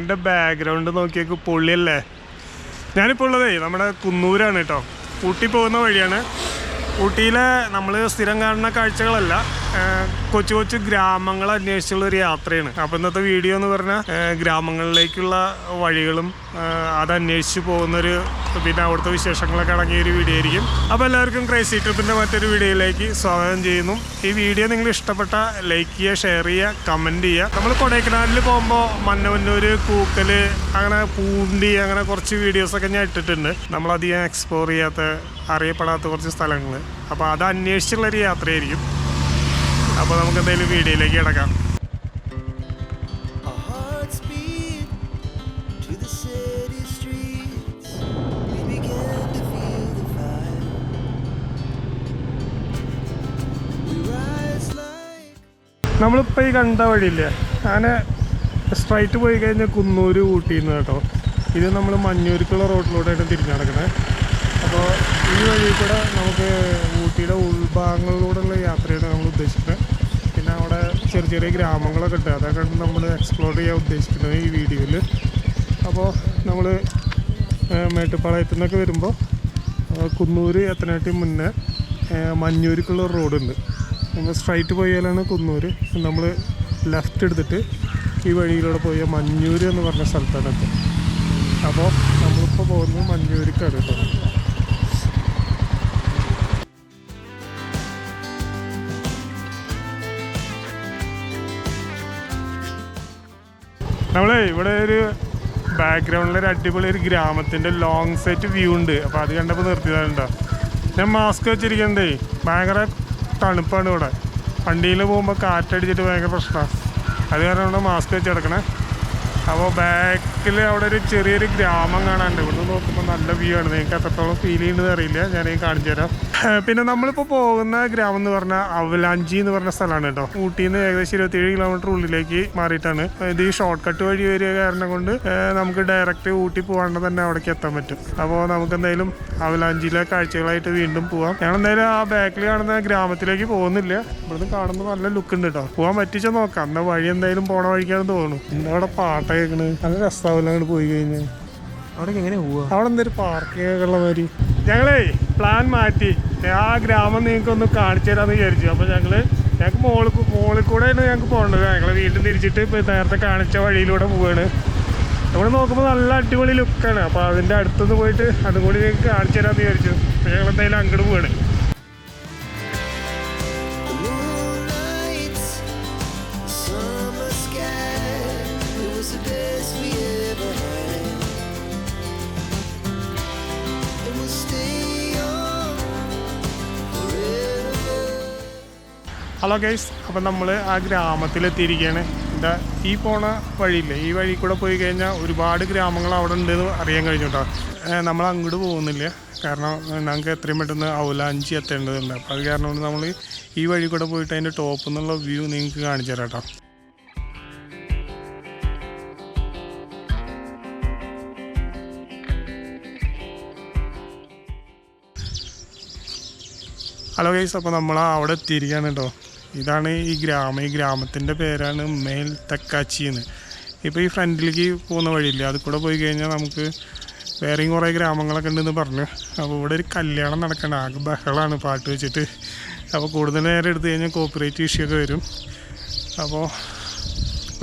എന്റെ ബാക്ക്ഗ്രൗണ്ട് നോക്കിയേക്ക് പൊള്ളിയല്ലേ? ഞാനിപ്പോൾ ഉള്ളതേ നമ്മുടെ കുന്നൂരാണ് കേട്ടോ ഊട്ടി പോകുന്ന വഴിയാണ്. ഊട്ടിയിലെ നമ്മൾ സ്ഥിരം കാണുന്ന കാഴ്ചകളല്ല. കൊച്ചു കൊച്ചു ഗ്രാമങ്ങൾ അന്വേഷിച്ചുള്ള ഒരു യാത്രയാണ്. അപ്പോൾ ഇന്നത്തെ വീഡിയോ എന്ന് പറഞ്ഞാൽ ഗ്രാമങ്ങളിലേക്കുള്ള വഴികളും ആ, അത് അന്വേഷിച്ച് പോകുന്നൊരു പിന്നെ അവിടുത്തെ വിശേഷങ്ങളൊക്കെ അടങ്ങിയ ഒരു വീഡിയോ ആയിരിക്കും. അപ്പോൾ എല്ലാവർക്കും ക്രൈസി ട്രിപ്പിന്റെ മറ്റൊരു വീഡിയോയിലേക്ക് സ്വാഗതം ചെയ്യുന്നു. ഈ വീഡിയോ നിങ്ങൾ ഇഷ്ടപ്പെട്ട ലൈക്ക് ചെയ്യുക ഷെയർ ചെയ്യുക കമന്റ് ചെയ്യുക. നമ്മൾ കൊടൈക്കനാലിൽ പോകുമ്പോൾ മന്നവന്നൂർ കൂക്കൽ അങ്ങനെ പൂണ്ടി അങ്ങനെ കുറച്ച് വീഡിയോസൊക്കെ ഞാൻ ഇട്ടിട്ടുണ്ട്. നമ്മളധികം എക്സ്പ്ലോർ ചെയ്യാത്ത അറിയപ്പെടാത്ത കുറച്ച് സ്ഥലങ്ങൾ അപ്പോൾ അത് അന്വേഷിച്ചുള്ളൊരു യാത്രയായിരിക്കും. അപ്പോൾ നമുക്ക് എന്തെങ്കിലും വീഡിയോയിലേക്ക് കിടക്കാം. നമ്മളിപ്പോൾ ഈ കണ്ട വഴിയില്ലേ? അങ്ങനെ സ്ട്രൈറ്റ് പോയി കഴിഞ്ഞാൽ കുന്നൂര് ഊട്ടിന്ന് കേട്ടോ. ഇത് നമ്മൾ മഞ്ഞൂർക്കുള്ള റോഡിലൂടെയാണ് തിരിഞ്ഞു നടക്കണേ. അപ്പോൾ ഈ വഴി കൂടെ നമുക്ക് ഊട്ടിയുടെ ഉൾഭാഗങ്ങളിലൂടെയുള്ള യാത്രയാണ് നമ്മൾ ഉദ്ദേശിക്കുന്നത് ചെറിയ ചെറിയ ഗ്രാമങ്ങളൊക്കെ ഉണ്ട്. അതൊക്കെ നമ്മൾ എക്സ്പ്ലോർ ചെയ്യാൻ ഉദ്ദേശിക്കുന്നത് ഈ വീഡിയോയിൽ അപ്പോൾ നമ്മൾ മേട്ടുപ്പാളയത്തു നിന്നൊക്കെ വരുമ്പോൾ കുന്നൂര് എത്തനായിട്ട് മുന്നേ മഞ്ഞൂരിക്കുള്ള റോഡുണ്ട്. നമ്മൾ സ്ട്രൈറ്റ് പോയാലാണ് കുന്നൂര്. നമ്മൾ ലെഫ്റ്റ് എടുത്തിട്ട് ഈ വഴിയിലൂടെ പോയ മഞ്ഞൂര് എന്ന് പറഞ്ഞ സ്ഥലത്താണ് അപ്പോൾ നമ്മളിപ്പോൾ പോകുന്നത് മഞ്ഞൂരിക്കാണ് കേട്ടോ. നമ്മളെ ഇവിടെ ഒരു ബാക്ക്ഗ്രൗണ്ടിൽ ഒരു അടിപൊളി ഒരു ഗ്രാമത്തിന്റെ ലോങ് സൈറ്റ് വ്യൂ ഉണ്ട്. അപ്പോൾ അത് കണ്ടപ്പോൾ നിർത്തിയതാണ്ടോ ഞാൻ മാസ്ക് വെച്ചിരിക്കണ്ടേ ഭയങ്കര തണുപ്പാണ് ഇവിടെ. വണ്ടിയിൽ പോകുമ്പോൾ കാറ്റടിച്ചിട്ട് ഭയങ്കര പ്രശ്നമാണ് അത് കാരണം ഇവിടെ മാസ്ക് വെച്ച് കിടക്കണേ അപ്പോൾ ബാക്കിൽ അവിടെ ഒരു ചെറിയൊരു ഗ്രാമം കാണാനുണ്ട്. ഇവിടെ നോക്കുമ്പോൾ നല്ല വ്യൂ ആണ്. നിങ്ങൾക്ക് എത്രത്തോളം ഫീൽ ചെയ്യുന്നത് അറിയില്ല. ഞാൻ കാണിച്ചു തരാം. പിന്നെ നമ്മളിപ്പോൾ പോകുന്ന ഗ്രാമം എന്ന് പറഞ്ഞാൽ അവലാഞ്ചി എന്ന് പറഞ്ഞ സ്ഥലമാണ് കേട്ടോ. ഊട്ടിയിൽ നിന്ന് ഏകദേശം ഇരുപത്തിയേഴ് കിലോമീറ്റർ ഉള്ളിലേക്ക് മാറിയിട്ടാണ്. ഇത് ഈ ഷോർട്ട് കട്ട് വഴി വരിക കാരണം കൊണ്ട് നമുക്ക് ഡയറക്റ്റ് ഊട്ടി പോകാണ്ട് തന്നെ അവിടേക്ക് എത്താൻ പറ്റും. അപ്പോൾ നമുക്ക് എന്തായാലും അവലാഞ്ചിയിലെ കാഴ്ചകളായിട്ട് വീണ്ടും പോവാം. ഞാൻ എന്തായാലും ആ ബാക്കിൽ കാണുന്ന ഗ്രാമത്തിലേക്ക് പോകുന്നില്ല. ഇവിടുന്ന് കാണുമ്പോൾ നല്ല ലുക്ക് ഉണ്ട് കേട്ടോ. പോകാൻ പറ്റിച്ചാൽ നോക്കാം. എന്നാൽ വഴി എന്തായാലും പോണ വഴിക്കാണെന്ന് തോന്നുന്നു. എന്താ അവിടെ പാട്ട കേൾക്കണ് നല്ല രസമാവില്ല അങ്ങോട്ട് പോയി കഴിഞ്ഞാൽ അവിടെ എങ്ങനെ പോവാ? അവിടെ എന്തൊരു ഉള്ള മാതിരി. ഞങ്ങളേ പ്ലാൻ മാറ്റി. ആ ഗ്രാമം നിങ്ങൾക്ക് ഒന്ന് കാണിച്ചു തരാമെന്ന് വിചാരിച്ചു. അപ്പോൾ ഞങ്ങൾ ഞങ്ങൾക്ക് മോളിൽ മോളിൽ കൂടെ ആണ് ഞങ്ങൾക്ക് പോകേണ്ടത്. ഞങ്ങൾ വീണ്ടും തിരിച്ചിട്ട് ഇപ്പോൾ നേരത്തെ കാണിച്ച വഴിയിലൂടെ പോവുകയാണ് നമ്മൾ നോക്കുമ്പോൾ നല്ല അടിപൊളി ലുക്കാണ് അപ്പോൾ അതിന്റെ അടുത്തുനിന്ന് പോയിട്ട് അതും കൂടി നിങ്ങൾക്ക് കാണിച്ചു തരാമെന്ന് വിചാരിച്ചു. അപ്പോൾ ഞങ്ങൾ എന്തായാലും അങ്ങോട്ട് പോവാണ്. ഹലോ ഗൈസ് അപ്പം നമ്മൾ ആ ഗ്രാമത്തിലെത്തിയിരിക്കുകയാണ്. എന്താ ഈ പോണ വഴിയില്ലേ ഈ വഴി കൂടെ പോയി കഴിഞ്ഞാൽ ഒരുപാട് ഗ്രാമങ്ങൾ അവിടെ ഉണ്ടെന്ന് അറിയാൻ കഴിഞ്ഞു കേട്ടോ നമ്മൾ അങ്ങോട്ട് പോകുന്നില്ല. കാരണം ഞങ്ങൾക്ക് എത്രയും പെട്ടെന്ന് ഔലാഞ്ചി എത്തേണ്ടതുണ്ട്. അപ്പോൾ അത് കാരണം കൊണ്ട് നമ്മൾ ഈ വഴി കൂടെ പോയിട്ട് അതിന്റെ ടോപ്പ് എന്നുള്ള വ്യൂ നിങ്ങൾക്ക് കാണിച്ചു തരാം കേട്ടോ ഹലോ ഗൈസ് അപ്പോൾ നമ്മൾ അവിടെ എത്തിയിരിക്കുകയാണ് കേട്ടോ ഇതാണ് ഈ ഗ്രാമം. ഈ ഗ്രാമത്തിന്റെ പേരാണ് മേൽ തക്കാച്ചി എന്ന് ഇപ്പോൾ ഈ ഫ്രണ്ടിലേക്ക് പോകുന്ന വഴിയില്ല? അത് കൂടെ പോയി കഴിഞ്ഞാൽ നമുക്ക് വേറെയും കുറേ ഗ്രാമങ്ങളൊക്കെ ഉണ്ടെന്ന് പറഞ്ഞു. അപ്പോൾ ഇവിടെ ഒരു കല്യാണം നടക്കണം. ആകെ ബഹളമാണ് പാട്ട് വെച്ചിട്ട്. അപ്പോൾ കൂടുതൽ നേരം എടുത്തു കഴിഞ്ഞാൽ കോപ്പറേറ്റ് ഇഷ്യൂ ഒക്കെ വരും. അപ്പോൾ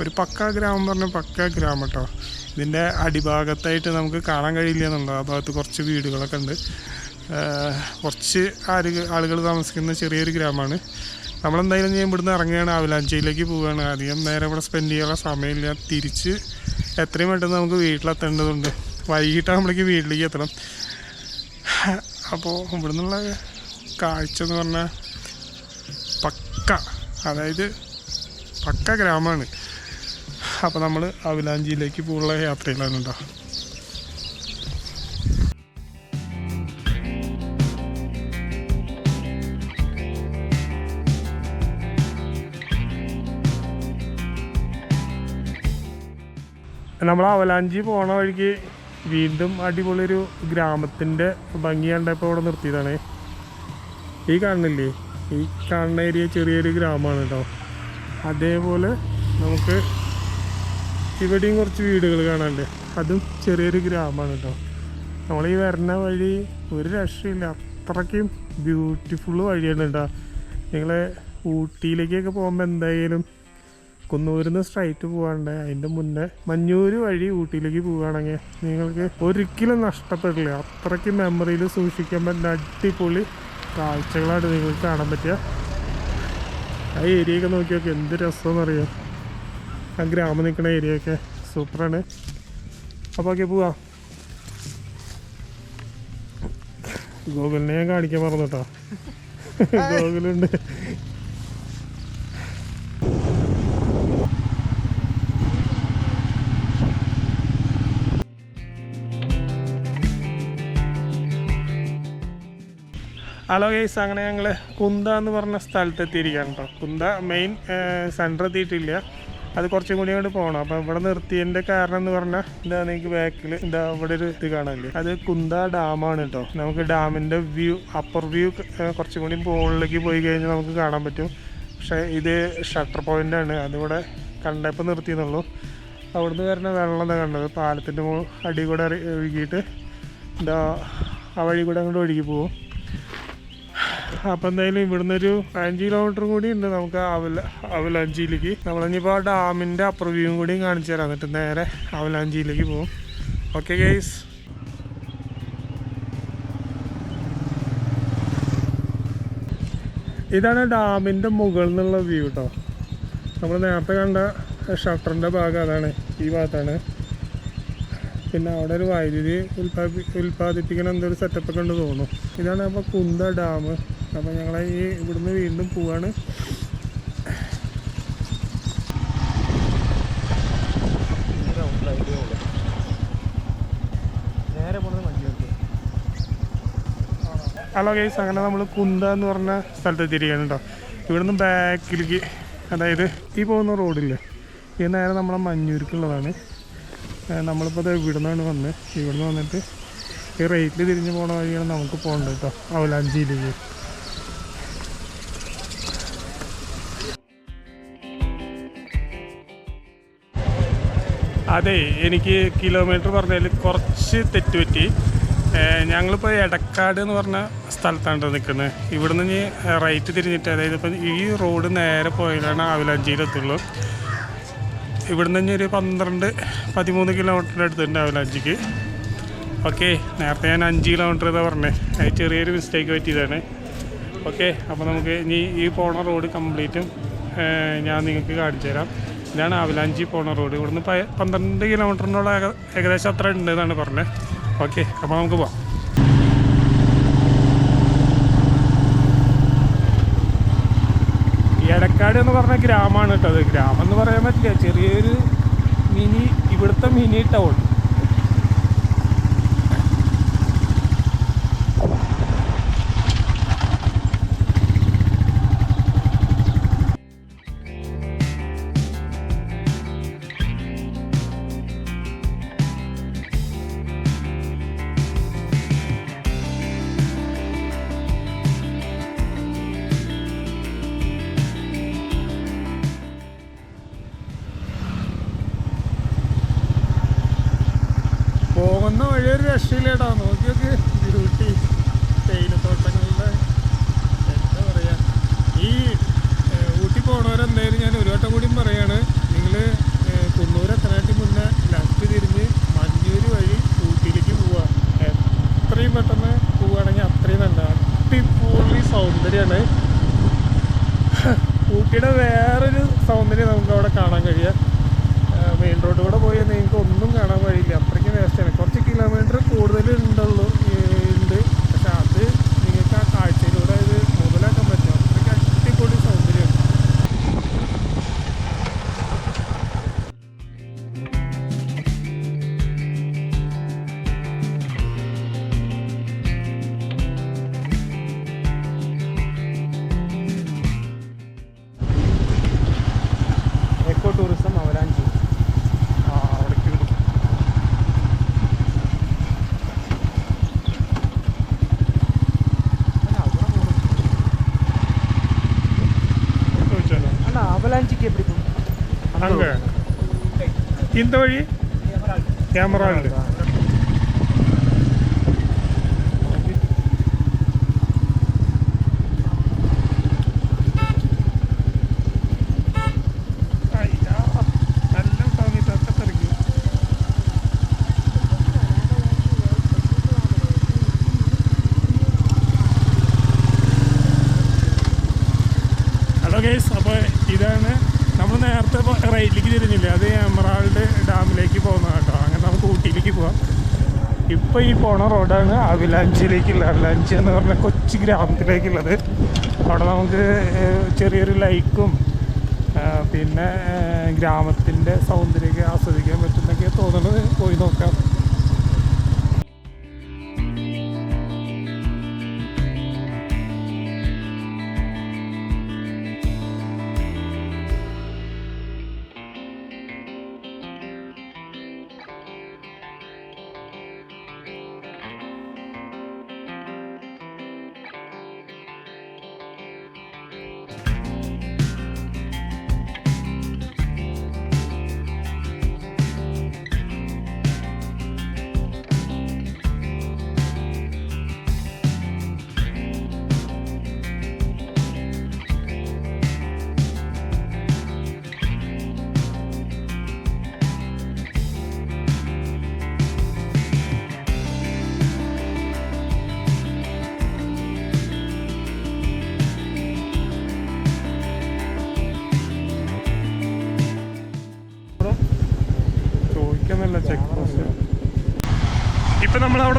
ഒരു പക്ക ഗ്രാമം പറഞ്ഞ പക്ക ഗ്രാമം കേട്ടോ ഇതിന്റെ അടിഭാഗത്തായിട്ട് നമുക്ക് കാണാൻ കഴിയില്ല എന്നുള്ളത് ആ ഭാഗത്ത് കുറച്ച് വീടുകളൊക്കെ ഉണ്ട്. കുറച്ച് ആര് ആളുകൾ താമസിക്കുന്ന ചെറിയൊരു ഗ്രാമമാണ്. നമ്മളെന്തായാലും ഞാൻ ഇവിടുന്ന് ഇറങ്ങുകയാണ്. അവലാഞ്ചിയിലേക്ക് പോവുകയാണ്. അധികം നേരം ഇവിടെ സ്പെൻഡ് ചെയ്യാനുള്ള സമയമില്ല. തിരിച്ച് എത്രയും പെട്ടെന്ന് നമുക്ക് വീട്ടിലെത്തേണ്ടതുണ്ട്. വൈകിട്ടാകുമ്പോഴേക്ക് വീട്ടിലേക്ക് എത്തണം. അപ്പോൾ ഇവിടുന്നുള്ള കാഴ്ച എന്ന് പറഞ്ഞാൽ പക്ക. അതായത് പക്ക ഗ്രാമമാണ്. അപ്പോൾ നമ്മൾ അവലാഞ്ചിയിലേക്ക് പോകുള്ള യാത്രയിലാണ് കേട്ടോ. നമ്മൾ അവലാഞ്ചി പോണ വഴിക്ക് വീണ്ടും അടിപൊളി ഒരു ഗ്രാമത്തിന്റെ ഭംഗി കണ്ടപ്പോൾ ഇവിടെ നിർത്തിയതാണ്. ഈ കാണുന്നില്ലേ? ഈ കാണുന്ന ഏരിയ ചെറിയൊരു ഗ്രാമമാണ് കേട്ടോ. അതേപോലെ നമുക്ക് ഇവിടെയും കുറച്ച് വീടുകൾ കാണാനുണ്ട്. അതും ചെറിയൊരു ഗ്രാമമാണ് കേട്ടോ. നമ്മൾ ഈ വരുന്ന വഴി ഒരു രക്ഷയില്ല. അത്രയ്ക്കും ബ്യൂട്ടിഫുൾ വഴിയാണ് കേട്ടോ. നിങ്ങൾ ഊട്ടിയിലേക്കൊക്കെ പോകുമ്പോൾ എന്തായാലും കുന്നൂരിൽ നിന്ന് സ്ട്രൈറ്റ് പോകാണ്ട് അതിന്റെ മുന്നേ മഞ്ഞൂര് വഴി ഊട്ടിയിലേക്ക് പോവുകയാണെങ്കിൽ നിങ്ങൾക്ക് ഒരിക്കലും നഷ്ടപ്പെടില്ല. അത്രയ്ക്ക് മെമ്മറിയിൽ സൂക്ഷിക്കാൻ പറ്റുന്ന അടിപൊളി കാഴ്ചകളാണ് നിങ്ങൾക്ക് കാണാൻ പറ്റുക. ആ ഏരിയയൊക്കെ നോക്കി നോക്കി എന്ത് രസമെന്നറിയാം ആ ഗ്രാമം നിൽക്കുന്ന ഏരിയയൊക്കെ സൂപ്പറാണ്. അപ്പോൾ ഓക്കെ പോവാം. ഗൂഗിളിനെ ഞാൻ കാണിക്കാൻ മറന്നു കേട്ടോ ഗൂഗിളുണ്ട്. ഹലോ ഗൈസ് അങ്ങനെ ഞങ്ങൾ കുന്ത എന്ന് പറഞ്ഞ സ്ഥലത്ത് എത്തിയിരിക്കുകയാണ് കേട്ടോ കുന്ത മെയിൻ സെന്റർ എത്തിയിട്ടില്ല. അത് കുറച്ചും കൂടി അങ്ങോട്ട് പോകണം അപ്പം ഇവിടെ നിർത്തിയതിന്റെ കാരണം എന്ന് പറഞ്ഞാൽ എന്താ നിങ്ങൾക്ക് ബാക്കിൽ എന്താ ഇവിടെ ഒരു ഇത് കാണാനില്ലേ? അത് കുന്ത ഡാമാണ് കേട്ടോ നമുക്ക് ഡാമിന്റെ വ്യൂ അപ്പർ വ്യൂ കുറച്ചും കൂടി മുകളിലേക്ക് പോയി കഴിഞ്ഞാൽ നമുക്ക് കാണാൻ പറ്റും. പക്ഷേ ഇത് ഷട്ടർ പോയിന്റ് ആണ്. അതിവിടെ കണ്ടപ്പോൾ നിർത്തിയെന്നുള്ളൂ. അവിടുന്ന് വരുന്ന വെള്ളം എന്താ കണ്ടത്? പാലത്തിന്റെ അടി കൂടെ ഒഴുകിയിട്ട് എന്താ ആ വഴി കൂടെ അങ്ങോട്ട് ഒഴുകി പോകും അപ്പം എന്തായാലും ഇവിടുന്ന് ഒരു അഞ്ച് കിലോമീറ്റർ കൂടി ഉണ്ട് നമുക്ക് അവല അവലാഞ്ചിയിലേക്ക്. നമ്മളിനിപ്പോൾ ഡാമിന്റെ അപ്പുറ വ്യൂവും കൂടി കാണിച്ചു തരാം. എന്നിട്ട് നേരെ അവലാഞ്ചിയിലേക്ക് പോകും ഓക്കെ ഗൈസ് ഇതാണ് ഡാമിന്റെ മുകളിൽ നിന്നുള്ള വ്യൂ കേട്ടോ നമ്മൾ നേരത്തെ കണ്ട ഷട്ടറിന്റെ ഭാഗം അതാണ് ഈ ഭാഗത്താണ്. പിന്നെ അവിടെ ഒരു വൈദ്യുതി ഉൽപ്പാദി ഉൽപ്പാദിപ്പിക്കുന്ന എന്തൊരു സെറ്റപ്പ് ഒക്കെ ഉണ്ട് തോന്നുന്നു. ഇതാണ് അപ്പോൾ കുന്ത ഡാം. അപ്പോൾ ഞങ്ങൾ ഈ ഇവിടുന്ന് വീണ്ടും പോവാണ്. ഹലോ ഗൈസ് അങ്ങനെ നമ്മൾ കുന്ത എന്ന് പറഞ്ഞ സ്ഥലത്ത് എത്തിയിരിക്കുകയാണ് കേട്ടോ ഇവിടുന്ന് ബാക്കിലേക്ക് അതായത് ഈ പോകുന്ന റോഡില്ലേ ഈ നേരെ നമ്മളെ മഞ്ഞൂർക്കുള്ളതാണ് നമ്മളിപ്പോൾ അത് ഇവിടെ നിന്നാണ് വന്ന്. ഇവിടുന്ന് വന്നിട്ട് ഈ റേറ്റിൽ തിരിഞ്ഞ് പോണ വഴിയാണ് നമുക്ക് പോകേണ്ടത് കേട്ടോ അവലാഞ്ചിയിലേക്ക്. അതെ എനിക്ക് കിലോമീറ്റർ പറഞ്ഞതിൽ കുറച്ച് തെറ്റുപറ്റി. ഞങ്ങളിപ്പോൾ എടക്കാട് എന്ന് പറഞ്ഞ സ്ഥലത്താണ് നിൽക്കുന്നത് ഇവിടുന്ന് ഇനി റൈറ്റ് തിരിഞ്ഞിട്ട് അതായത് ഇപ്പം ഈ റോഡ് നേരെ പോയാലാണ് ആവിലാഞ്ചിയിലെത്തുള്ളൂ ഇവിടെ നിന്ന് ഒരു പന്ത്രണ്ട് പതിമൂന്ന് കിലോമീറ്റർ അടുത്തുണ്ട് ആവിലാഞ്ചിക്ക് ഓക്കെ നേരത്തെ ഞാൻ അഞ്ച് കിലോമീറ്റർ ഇതാ പറഞ്ഞത് അത് ചെറിയൊരു മിസ്റ്റേക്ക് പറ്റിയതാണ്. ഓക്കെ അപ്പോൾ നമുക്ക് ഇനി ഈ പോണ റോഡ് കംപ്ലീറ്റും ഞാൻ നിങ്ങൾക്ക് കാണിച്ചു തരാം ഇതാണ് ആവലാഞ്ചി പോണ റോഡ്. ഇവിടുന്ന് പന്ത്രണ്ട് കിലോമീറ്ററിനുള്ള ഏകദേശം അത്ര ഉണ്ട് എന്നാണ് പറഞ്ഞത് ഓക്കെ അപ്പോൾ നമുക്ക് പോവാം. എടക്കാട് എന്ന് പറഞ്ഞ ഗ്രാമമാണ് കേട്ടോ അത്. ഗ്രാമം എന്ന് പറയാൻ പറ്റില്ല. ചെറിയൊരു മിനി ഇവിടുത്തെ മിനി ടൗൺ. പോകുന്ന വഴി ഒരു രക്ഷയില്ലേട്ടാ നോക്കി നോക്ക് ബ്യൂട്ടി തേയിലത്തോട്ടങ്ങളുടെ എന്താ പറയാ. ഈ ഊട്ടി പോണവരെന്തായാലും ഞാൻ ഒരു വട്ടം കൂടിയും പറയാണ്. നിങ്ങൾ കുന്നൂർ എത്തനാട്ടി മുന്നേ ലെഫ്റ്റ് തിരിഞ്ഞ് മഞ്ഞൂര് വഴി ഊട്ടിയിലേക്ക് പോവുക എത്രയും പെട്ടെന്ന് പോവുകയാണെങ്കിൽ അത്രയും നല്ല അടിപൊളി സൗന്ദര്യമാണ് ഊട്ടിയുടെ വേറൊരു സൗന്ദര്യം നമുക്ക് അവിടെ കാണാൻ കഴിയുക മെയിൻ റോഡ് കൂടെ പോയി നിങ്ങൾക്ക് ഒന്നും കാണാൻ കഴിയില്ല വേസ്റ്റാണ് കുറച്ച് കിലോമീറ്റർ കൂടുതൽ ഇന്ത വഴി? ക്യാമറ ഉണ്ട് അയ്യാ, നല്ല സമയത്തൊക്കെ തെറിക്കും ഹലോ ഗേസ് അപ്പോൾ ഇതാണ് നമ്മൾ നേരത്തെ റൈറ്റിലേക്ക് തിരിഞ്ഞില്ലേ അത് എമറാൾഡ് ഡാമിലേക്ക് പോകുന്ന കേട്ടോ അങ്ങനെ നമുക്ക് ഊട്ടിയിലേക്ക് പോവാം ഇപ്പോൾ ഈ പോണ റോഡാണ് അവിലാഞ്ചിയിലേക്കുള്ള അവിലാഞ്ചി എന്ന് പറഞ്ഞ കൊച്ചു ഗ്രാമത്തിലേക്കുള്ളത്. അവിടെ നമുക്ക് ചെറിയൊരു ലൈക്കും പിന്നെ ഗ്രാമത്തിന്റെ സൗന്ദര്യമൊക്കെ ആസ്വദിക്കാൻ പറ്റുന്നൊക്കെ തോന്നുന്നത് പോയി നോക്കാം.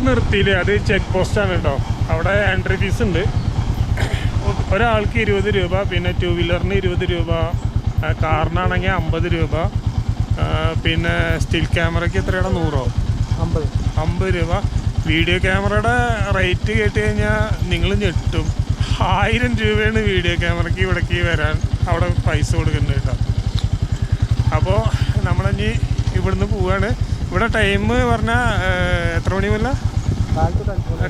നിർത്തിയില്ലേ? അത് ചെക്ക് പോസ്റ്റ് ആണ് കേട്ടോ. അവിടെ എൻട്രി ഫീസ് ഉണ്ട്. ഒരാൾക്ക് ഇരുപത് രൂപ പിന്നെ ടു വീലറിന് ഇരുപത് രൂപ കാറിനാണെങ്കിൽ അമ്പത് രൂപ പിന്നെ സ്റ്റിൽ ക്യാമറയ്ക്ക് എത്രയാണ്? നൂറോ? അമ്പത്. അമ്പത് രൂപ. വീഡിയോ ക്യാമറയുടെ റേറ്റ് കേട്ട് കഴിഞ്ഞാൽ നിങ്ങൾ ഞെട്ടും. ആയിരം രൂപയാണ് വീഡിയോ ക്യാമറയ്ക്ക് ഇവിടേക്ക് വരാൻ അവിടെ പൈസ കൊടുക്കുന്നുണ്ട് കേട്ടോ. അപ്പോൾ നമ്മളിനി ഇവിടുന്ന് പോവാണ്. ഇവിടെ ടൈം പറഞ്ഞാൽ എത്ര മണി മുതല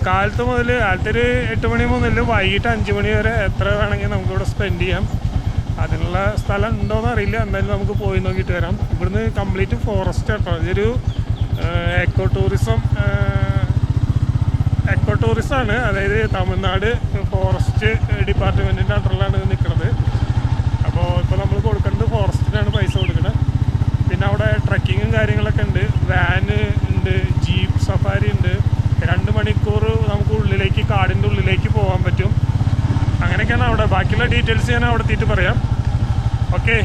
കാലത്ത് മുതൽ കാലത്തൊരു എട്ട് മണി മുതൽ വൈകിട്ട് അഞ്ച് മണി വരെ എത്ര വേണമെങ്കിൽ നമുക്ക് ഇവിടെ സ്പെൻഡ് ചെയ്യാം. അതിനുള്ള സ്ഥലം ഉണ്ടോ എന്ന് അറിയില്ല. എന്തായാലും നമുക്ക് പോയി നോക്കിയിട്ട് വരാം. ഇവിടുന്ന് കംപ്ലീറ്റ് ഫോറസ്റ്റ് കേട്ടോ. ഇതൊരു എക്കോ ടൂറിസം എക്കോ ആണ്. അതായത് തമിഴ്നാട് ഫോറസ്റ്റ് ഡിപ്പാർട്ട്മെന്റിന്റെ അണ്ടറിലാണ് നിൽക്കുന്നത് അപ്പോൾ ഇപ്പോൾ നമ്മൾ കൊടുക്കേണ്ടത് ഫോറസ്റ്റിനാണ് പൈസ കൊടുക്കുന്നത് പിന്നെ അവിടെ ട്രക്കിങ്ങും കാര്യങ്ങളൊക്കെ ഉണ്ട്. വാന് ഉണ്ട് ജീപ്പ് മണിക്കൂർ നമുക്ക് ഉള്ളിലേക്ക് കാടിന്റെ ഉള്ളിലേക്ക് പോകാൻ പറ്റും. അങ്ങനെയൊക്കെയാണ് അവിടെ. ബാക്കിയുള്ള ഡീറ്റെയിൽസ് ഞാൻ അവിടെ എത്തിയിട്ട് പറയാം. ഓക്കെ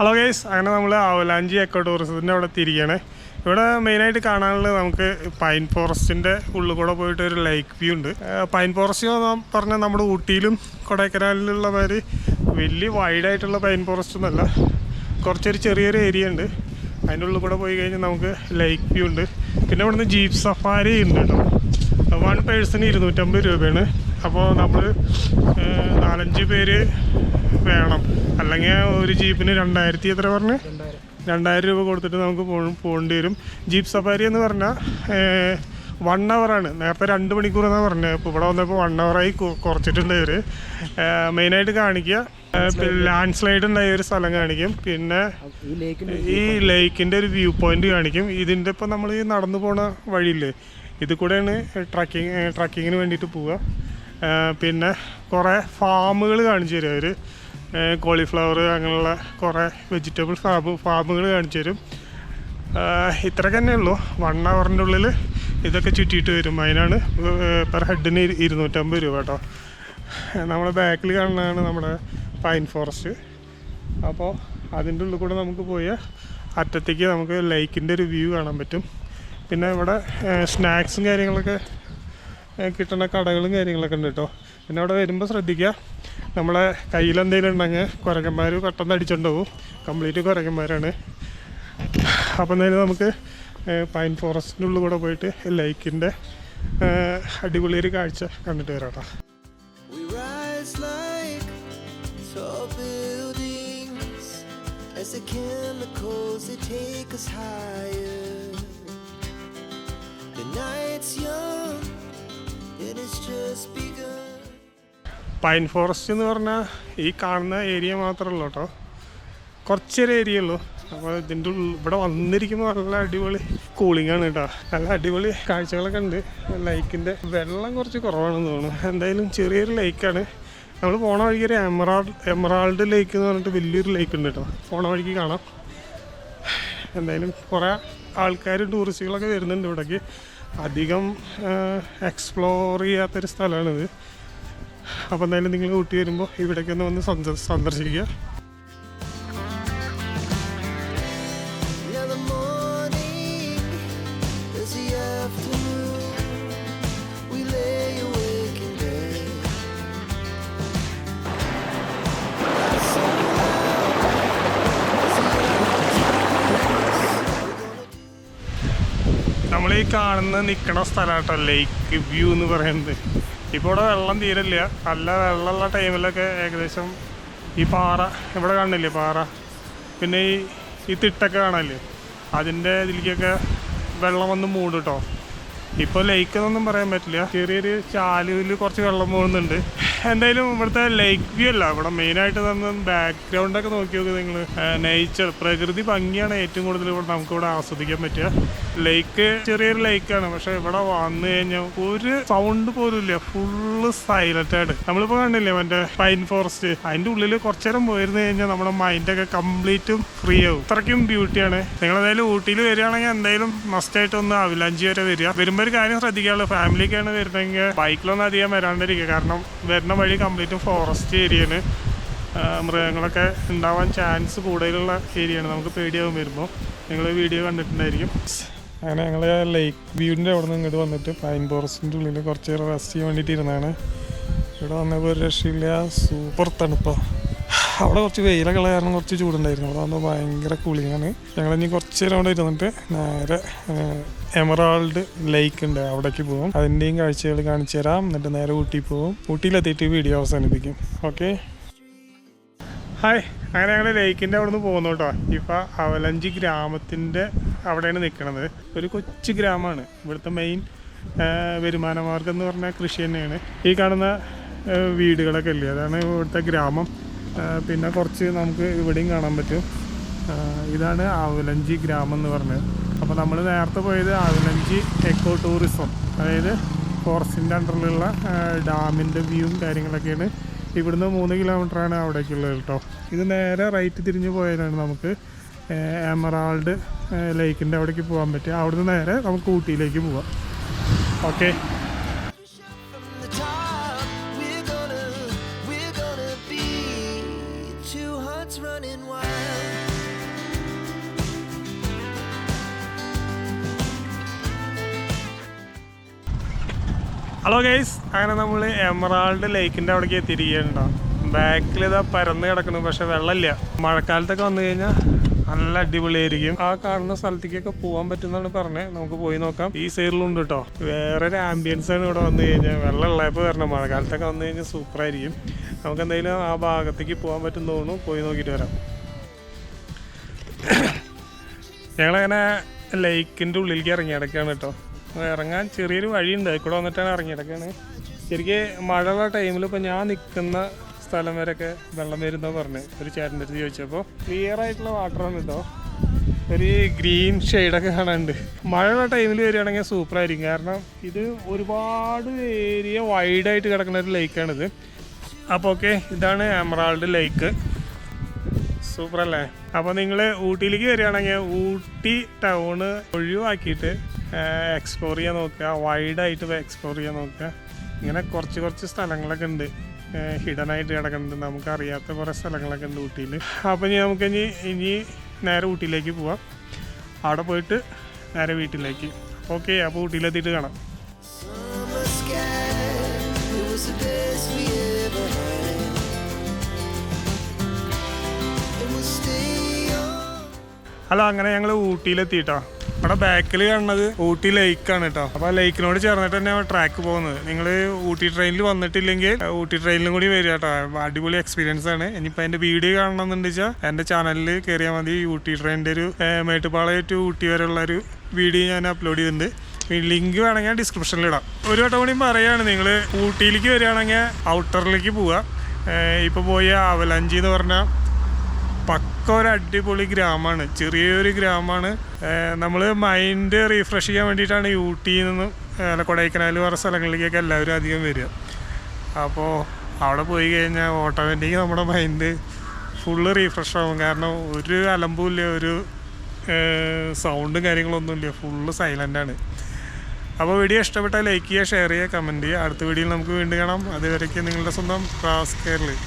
ഹലോ ഗൈസ് അങ്ങനെ നമ്മൾ അവലാഞ്ചി എക്കോ ടൂറിസത്തിന്റെ അവിടെ തിരികയാണ്. ഇവിടെ മെയിനായിട്ട് കാണാനുള്ളത് നമുക്ക് പൈൻ ഫോറസ്റ്റിന്റെ ഉള്ളിൽ കൂടെ പോയിട്ട് ഒരു ലേക്ക് വ്യൂ ഉണ്ട് പൈൻ ഫോറസ്റ്റ് പറഞ്ഞാൽ നമ്മുടെ ഊട്ടിയിലും കൊടൈക്കനാലിലുള്ള മാതിരി വലിയ വൈഡായിട്ടുള്ള പൈൻ ഫോറസ്റ്റ് ഒന്നുമല്ല. കുറച്ചൊരു ചെറിയൊരു ഏരിയ ഉണ്ട്. അതിന്റെ ഉള്ളിൽ കൂടെ പോയി കഴിഞ്ഞാൽ നമുക്ക് ലേക്ക് വ്യൂ ഉണ്ട്. പിന്നെ ഇവിടുന്ന് ജീപ്പ് സഫാരി ഉണ്ട് കേട്ടോ. വൺ പേഴ്സൺ ഇരുന്നൂറ്റമ്പത് രൂപയാണ്. അപ്പോൾ നമ്മൾ നാലഞ്ച് പേര് വേണം. അല്ലെങ്കിൽ ഒരു ജീപ്പിന് രണ്ടായിരത്തി എത്ര പറഞ്ഞ്? രണ്ടായിരം. രൂപ കൊടുത്തിട്ട് നമുക്ക് പോകേണ്ടി വരും. ജീപ്പ് സഫാരി എന്ന് പറഞ്ഞാൽ വൺ ആണ്. നേരത്തെ രണ്ട് മണിക്കൂർ എന്നാണ് പറഞ്ഞത് ഇപ്പോൾ ഇവിടെ വന്നപ്പോൾ വൺ അവറായി കുറച്ചിട്ടുണ്ട് ഇവർ മെയിനായിട്ട് കാണിക്കുക ലാൻഡ് സ്ലൈഡ് ഉണ്ടായ ഒരു സ്ഥലം കാണിക്കും. പിന്നെ ഈ ലേക്കിന്റെ ഒരു വ്യൂ പോയിന്റ് കാണിക്കും. ഇതിന്റെ ഇപ്പം നമ്മൾ ഈ നടന്നു പോണ വഴിയില്ലേ? ഇത് കൂടെയാണ് ട്രക്കിങ് ട്രക്കിങ്ങിന് വേണ്ടിയിട്ട് പോവുക പിന്നെ കുറേ ഫാമുകൾ കാണിച്ചു തരും അവർ കോളിഫ്ലവർ അങ്ങനെയുള്ള കുറേ വെജിറ്റബിൾ ഫാം ഫാമുകൾ കാണിച്ചു തരും. ഇത്രയൊക്കെ തന്നെ ഉള്ളൂ. വൺ അവറിന്റെ ഉള്ളിൽ ഇതൊക്കെ ചുറ്റിയിട്ട് വരും. അതിനാണ് പെർ ഹെഡിന് ഇരു- ഇരുന്നൂറ്റമ്പത് രൂപ കേട്ടോ. നമ്മുടെ ബാക്കിൽ കാണുന്നതാണ് നമ്മുടെ പൈൻ ഫോറസ്റ്റ് അപ്പോൾ അതിന്റെ ഉള്ളിൽ കൂടെ നമുക്ക് പോയ അറ്റത്തേക്ക് നമുക്ക് ലൈക്കിന്റെ ഒരു വ്യൂ കാണാൻ പറ്റും. പിന്നെ ഇവിടെ സ്നാക്സും കാര്യങ്ങളൊക്കെ കിട്ടുന്ന കടകളും കാര്യങ്ങളൊക്കെ ഉണ്ട് കേട്ടോ. പിന്നെ അവിടെ വരുമ്പോൾ ശ്രദ്ധിക്കുക. നമ്മളെ കയ്യിലെന്തെങ്കിലും ഉണ്ടെങ്കിൽ കുരങ്ങന്മാർ പെട്ടെന്ന് അടിച്ചിട്ടുണ്ടാവും കംപ്ലീറ്റ് കുരങ്ങന്മാരാണ് അപ്പം എന്തായാലും നമുക്ക് പൈൻ ഫോറസ്റ്റിന്റെ ഉള്ളിൽ കൂടെ പോയിട്ട് ലൈക്കിന്റെ അടിപൊളി ഒരു കാഴ്ച കണ്ടിട്ട് വരാം as the chemicals they take us higher. The night's young and it's just begun. Pine forest എന്ന് പറഞ്ഞാൽ ഈ കാണുന്ന ഏരിയ മാത്രമല്ല കേട്ടോ. കുറച്ചൊരു ഏരിയ ഉള്ളൂ. അപ്പോൾ ഇതിന്റെ ഇവിടെ വന്നിരിക്കുമ്പോൾ നല്ല അടിപൊളി കൂളിംഗ് ആണ് കേട്ടോ. നല്ല അടിപൊളി കാഴ്ചകളൊക്കെ ഉണ്ട്. ലൈക്കിന്റെ വെള്ളം കുറച്ച് കുറവാണെന്ന് തോന്നുന്നു. എന്തായാലും ചെറിയൊരു ലേക്കാണ് നമ്മൾ പോണ വഴിക്ക് ഒരു എമറാൾഡ് എമറാൾഡ് ലേക്ക് എന്ന് പറഞ്ഞിട്ട് വലിയൊരു ലേക്ക് ഉണ്ട് കേട്ടോ. പോണ വഴിക്ക് കാണാം. എന്തായാലും കുറേ ആൾക്കാർ ടൂറിസ്റ്റുകളൊക്കെ വരുന്നുണ്ട് ഇവിടേക്ക്. അധികം എക്സ്പ്ലോർ ചെയ്യാത്തൊരു സ്ഥലമാണിത്. അപ്പോൾ എന്തായാലും നിങ്ങൾ ഊട്ടി വരുമ്പോൾ ഇവിടേക്കൊന്ന് വന്ന് സന്ദ- സന്ദർശിക്കുക. നമ്മൾ ഈ കാണുന്ന നിൽക്കണ സ്ഥലമാട്ടോ ലേക്ക് വ്യൂ എന്ന് പറയുന്നത്. ഇപ്പോൾ ഇവിടെ വെള്ളം തീരില്ല നല്ല വെള്ളമുള്ള ടൈമിലൊക്കെ ഏകദേശം ഈ പാറ ഇവിടെ കാണില്ലേ പാറ? പിന്നെ ഈ ഈ തിട്ടൊക്കെ കാണാല്ലേ അതിന്റെ ഇതിലേക്കൊക്കെ വെള്ളം വന്ന് മൂടും കേട്ടോ ഇപ്പോൾ ലേക്ക് എന്നൊന്നും പറയാൻ പറ്റില്ല. ചെറിയൊരു ചാലുവിൽ കുറച്ച് വെള്ളം പോകുന്നുണ്ട് എന്തായാലും ഇവിടുത്തെ ലേക്ക് വ്യൂ അല്ല. ഇവിടെ മെയിനായിട്ട് നമ്മൾ ബാക്ക്ഗ്രൗണ്ടൊക്കെ നോക്കി നോക്കുക നിങ്ങൾ നേച്ചർ പ്രകൃതി ഭംഗിയാണ് ഏറ്റവും കൂടുതൽ ഇവിടെ നമുക്കിവിടെ ആസ്വദിക്കാൻ പറ്റുക. ലേക്ക് ചെറിയൊരു ലേക്കാണ് പക്ഷെ ഇവിടെ വന്നു കഴിഞ്ഞാൽ ഒരു സൗണ്ട് പോലും ഇല്ല. ഫുള്ള് സൈലന്റ് ആണ് നമ്മളിപ്പോ കണ്ടില്ലേ മറ്റേ പൈൻ ഫോറസ്റ്റ് അതിന്റെ ഉള്ളിൽ കുറച്ചേരം പോയിരുന്നു കഴിഞ്ഞാൽ നമ്മുടെ മൈൻഡൊക്കെ കംപ്ലീറ്റും ഫ്രീ ആവും. അത്രയ്ക്കും ബ്യൂട്ടിയാണ് നിങ്ങൾ എന്തായാലും ഊട്ടിയിൽ വരികയാണെങ്കിൽ എന്തായാലും മസ്റ്റ് ആയിട്ട് ഒന്ന് അവിലാഞ്ചി വരെ വരിക. വരുമ്പോൾ ഒരു കാര്യം ശ്രദ്ധിക്കാനുള്ളൂ. ഫാമിലിക്കാണ് വരുന്നതെങ്കിൽ ബൈക്കിലൊന്നും അധികം വരാണ്ടിരിക്കുക. കാരണം വരുന്ന വഴി കംപ്ലീറ്റും ഫോറസ്റ്റ് ഏരിയയാണ് മൃഗങ്ങളൊക്കെ ഉണ്ടാവാൻ ചാൻസ് കൂടുതലുള്ള ഏരിയയാണ് നമുക്ക് പേടിയാവും വരുമ്പോൾ നിങ്ങൾ വീഡിയോ കണ്ടിട്ടുണ്ടായിരിക്കും. അങ്ങനെ ഞങ്ങൾ ലേക്ക് വ്യൂവിന്റെ അവിടെ നിന്ന് ഇങ്ങോട്ട് വന്നിട്ട് പൈൻ ഫോറസ്റ്റിന്റെ ഉള്ളിൽ കുറച്ച് നേരം റെസ്റ്റ് ചെയ്യാൻ വേണ്ടിയിട്ട് ഇരുന്നതാണ് ഇവിടെ വന്നപ്പോൾ ഒരു രക്ഷയില്ല. സൂപ്പർ തണുപ്പാണ് അവിടെ കുറച്ച് വെയിലൊക്കെ ഉള്ള കാരണം കുറച്ച് ചൂടുണ്ടായിരുന്നു. അവിടെ വന്നപ്പോൾ ഭയങ്കര കൂളിങ്ങാണ് ഞങ്ങൾ ഇനി കുറച്ച് നേരം അവിടെ ഇരുന്നിട്ട് നേരെ എമറാൾഡ് ലേക്ക് ഉണ്ട്. അവിടേക്ക് പോകും അതിന്റെയും കാഴ്ചകൾ കാണിച്ചു തരാം. എന്നിട്ട് നേരെ ഊട്ടി പോകും ഊട്ടിയിലെത്തിയിട്ട് വീഡിയോ അവസാനിപ്പിക്കും. ഓക്കെ ഹായ് അങ്ങനെ ഞങ്ങൾ ലേക്കിന്റെ അവിടെ നിന്ന് പോകുന്നു കേട്ടോ. ഇപ്പം അവലഞ്ചി ഗ്രാമത്തിന്റെ അവിടെയാണ് നിൽക്കുന്നത് ഒരു കൊച്ചു ഗ്രാമമാണ്. ഇവിടുത്തെ മെയിൻ വരുമാന മാർഗം എന്ന് പറഞ്ഞാൽ കൃഷി തന്നെയാണ്. ഈ കാണുന്ന വീടുകളൊക്കെ ഇല്ലേ? അതാണ് ഇവിടുത്തെ ഗ്രാമം. പിന്നെ കുറച്ച് നമുക്ക് ഇവിടെയും കാണാൻ പറ്റും. ഇതാണ് ആവലഞ്ചി ഗ്രാമം എന്ന് പറഞ്ഞത്. അപ്പോൾ നമ്മൾ നേരത്തെ പോയത് ആവലഞ്ചി എക്കോ ടൂറിസം അതായത് ഫോറസ്റ്റിന്റെ അണ്ടറിലുള്ള ഡാമിന്റെ വ്യൂവും കാര്യങ്ങളൊക്കെയാണ്. ഇവിടുന്ന് മൂന്ന് കിലോമീറ്ററാണ് അവിടേക്കുള്ളത് കേട്ടോ ഇത് നേരെ റൈറ്റ് തിരിഞ്ഞ് പോയാലാണ് നമുക്ക് എമറാൾഡ് ലേക്കിന്റെ അവിടേക്ക് പോകാൻ പറ്റുക അവിടുന്ന് നേരെ നമുക്ക് ഊട്ടിയിലേക്ക് പോവാം. ഓക്കെ. ഹലോ ഗൈസ് അങ്ങനെ നമ്മൾ എമറാൾഡ് ലേക്കിന്റെ അവിടേക്ക് എത്തിയിരിക്കുകയുണ്ടോ ബാക്കിൽ ഇതാ പരന്ന് കിടക്കുന്നു പക്ഷെ വെള്ളമില്ല. മഴക്കാലത്തൊക്കെ വന്നു കഴിഞ്ഞാൽ നല്ല അടിപൊളിയായിരിക്കും. ആ കാണുന്ന സ്ഥലത്തേക്കൊക്കെ പോകാൻ പറ്റുന്നാണ് പറഞ്ഞത് നമുക്ക് പോയി നോക്കാം. ഈ സൈഡിലുണ്ട് കേട്ടോ വേറെ ഒരു ആംബിയൻസ് ആണ് ഇവിടെ വന്നു കഴിഞ്ഞാൽ വെള്ളം ഉള്ളപ്പോൾ വരണം. മഴക്കാലത്തൊക്കെ വന്നു കഴിഞ്ഞാൽ സൂപ്പറായിരിക്കും നമുക്ക് എന്തെങ്കിലും ആ ഭാഗത്തേക്ക് പോകാൻ പറ്റുന്ന തോന്നുന്നു. പോയി നോക്കിയിട്ട് വരാം. ഞങ്ങളങ്ങനെ ലേക്കിന്റെ ഉള്ളിലേക്ക് ഇറങ്ങി കിടക്കുകയാണ് കേട്ടോ ഇറങ്ങാൻ ചെറിയൊരു വഴിയുണ്ട്. കൂടെ വന്നിട്ടാണ് ഇറങ്ങി കിടക്കുകയാണ് ശരിക്കും മഴയുള്ള ടൈമിൽ ഇപ്പോൾ ഞാൻ നിൽക്കുന്ന സ്ഥലം വരെയൊക്കെ വെള്ളം വരുന്നോ പറഞ്ഞു ഒരു ചേട്ടന്റെ അടുത്ത് ചോദിച്ചപ്പോൾ ക്ലിയർ ആയിട്ടുള്ള വാട്ടറാണ് കേട്ടോ ഒരു ഗ്രീൻ ഷെയ്ഡൊക്കെ കാണാനുണ്ട്. മഴയുള്ള ടൈമിൽ വരികയാണെങ്കിൽ സൂപ്പറായിരിക്കും കാരണം ഇത് ഒരുപാട് ഏരിയ വൈഡായിട്ട് കിടക്കുന്ന ഒരു ലേക്കാണിത് അപ്പോൾ ഓക്കെ ഇതാണ് എമറാൾഡ് ലേക്ക് സൂപ്പർ അല്ലേ? അപ്പോൾ നിങ്ങൾ ഊട്ടിയിലേക്ക് വരികയാണെങ്കിൽ ഊട്ടി ടൗണ് ഒഴിവാക്കിയിട്ട് എക്സ്പ്ലോർ ചെയ്യാൻ നോക്കുക. വൈഡായിട്ട് എക്സ്പ്ലോർ ചെയ്യാൻ നോക്കുക. ഇങ്ങനെ കുറച്ച് കുറച്ച് സ്ഥലങ്ങളൊക്കെ ഉണ്ട്. ഹിഡനായിട്ട് കിടക്കുന്നത് നമുക്കറിയാത്ത കുറേ സ്ഥലങ്ങളൊക്കെ ഉണ്ട് ഊട്ടിയിൽ. അപ്പോൾ ഇനി നമുക്ക് ഇനി ഇനി നേരെ ഊട്ടിയിലേക്ക് പോവാം. അവിടെ പോയിട്ട് നേരെ വീട്ടിലേക്ക്. ഓക്കെ അപ്പോൾ ഊട്ടിയിലെത്തിയിട്ട് കാണാം. ഹലോ അങ്ങനെ ഞങ്ങൾ ഊട്ടിയിലെത്തിയിട്ടോ. അവിടെ ബാക്കിൽ കാണുന്നത് ഊട്ടി ലേക്ക് ആണ് കേട്ടോ അപ്പോൾ ആ ലേക്കിനോട് ചേർന്നിട്ട് തന്നെ ട്രാക്ക് പോകുന്നത്. നിങ്ങൾ ഊട്ടി ട്രെയിനിൽ വന്നിട്ടില്ലെങ്കിൽ ഊട്ടി ട്രെയിനിലും കൂടി വരിക കേട്ടോ അടിപൊളി എക്സ്പീരിയൻസ് ആണ്. ഇനിയിപ്പോൾ എന്റെ വീഡിയോ കാണണമെന്നുണ്ട് എന്റെ ചാനലിൽ കയറിയാൽ മതി. ഊട്ടി ട്രെയിനിന്റെ ഒരു മേട്ടുപ്പാളയം ടു ഊട്ടി വരെയുള്ള ഒരു വീഡിയോ ഞാൻ അപ്ലോഡ് ചെയ്തിട്ടുണ്ട്. ലിങ്ക് വേണമെങ്കിൽ ഡിസ്ക്രിപ്ഷനിൽ ഇടാം. ഒരു വട്ടം കൂടി പറയുകയാണ് നിങ്ങൾ ഊട്ടിയിലേക്ക് വരികയാണെങ്കിൽ ഔട്ടറിലേക്ക് പോവുക. ഇപ്പോൾ പോയ അവലഞ്ചി എന്ന് പറഞ്ഞാൽ പക്ക ഒരു അടിപൊളി ഗ്രാമമാണ് ചെറിയൊരു ഗ്രാമമാണ് നമ്മൾ മൈൻഡ് റീഫ്രഷ് ചെയ്യാൻ വേണ്ടിയിട്ടാണ് ഊട്ടിയിൽ നിന്നും കൊടൈക്കനാൽ വേറെ സ്ഥലങ്ങളിലേക്കൊക്കെ എല്ലാവരും അധികം വരിക. അപ്പോൾ അവിടെ പോയി കഴിഞ്ഞാൽ ഓട്ടോമാറ്റിക് നമ്മുടെ മൈൻഡ് ഫുള്ള് റീഫ്രഷ് ആവും. കാരണം ഒരു അലമ്പുമില്ല ഒരു സൗണ്ടും കാര്യങ്ങളൊന്നുമില്ല. ഫുള്ള് സൈലന്റാണ് അപ്പോൾ വീഡിയോ ഇഷ്ടപ്പെട്ടാൽ ലൈക്ക് ചെയ്യുക ഷെയർ ചെയ്യുക കമന്റ് ചെയ്യുക. അടുത്ത വീഡിയോയിൽ നമുക്ക് വീണ്ടും കാണാം. അതുവരേക്കും നിങ്ങളുടെ സ്വന്തം ക്ലാസ് കേരളി.